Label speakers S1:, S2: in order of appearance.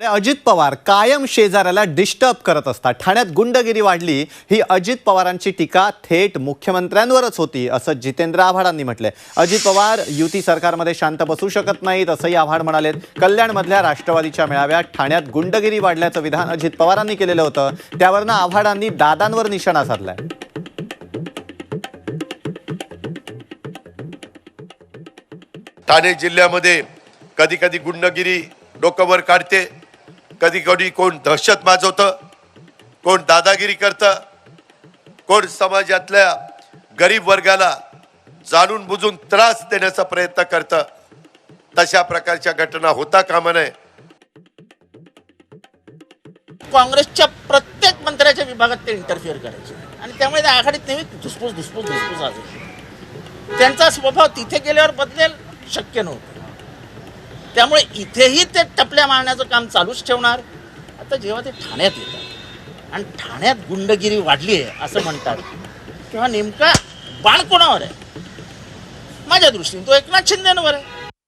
S1: अजित पवार कायम शेजाऱ्याला डिस्टर्ब करत असतात. ठाण्यात गुंडगिरी वाढली ही अजित पवारांची टीका थेट मुख्यमंत्र्यांवरच होती असं जितेंद्र आव्हाडांनी म्हटलंय. अजित पवार युती सरकारमध्ये शांत बसू शकत नाहीत असंही आव्हाड म्हणालेत. कल्याणमधल्या राष्ट्रवादीच्या मेळाव्यात ठाण्यात गुंडगिरी वाढल्याचं विधान अजित पवारांनी केलेलं होतं. त्यावरनं आव्हाडांनी दादांवर निशाणा साधलाय.
S2: ठाणे जिल्ह्यामध्ये कधी कधी गुंडगिरी डोकंवर काढते. कधी कधी कोण दहशत माजवतं कोण दादागिरी करतं कोण समाजातल्या गरीब वर्गाला जाणून बुजून त्रास देण्याचा प्रयत्न करतं. तशा प्रकारच्या घटना होता कामा नये.
S3: काँग्रेसच्या प्रत्येक मंत्र्याच्या विभागात ते इंटरफिअर करायचे. आणि त्यामुळे त्या आघाडीत नेहमी धुसफूस धुसफूस धुसफूस असेल त्यांचा स्वभाव तिथे गेल्यावर बदलेल शक्य नव्हतं. त्यामुळे इथेही ते टपल्या मारण्याचं काम चालूच ठेवणार. आता जेव्हा ते ठाण्यात येतात आणि ठाण्यात गुंडगिरी वाढली आहे असं म्हणतात तेव्हा नेमका बाण कोणावर आहे? माझ्या दृष्टीने तो एकनाथ शिंदेवर आहे.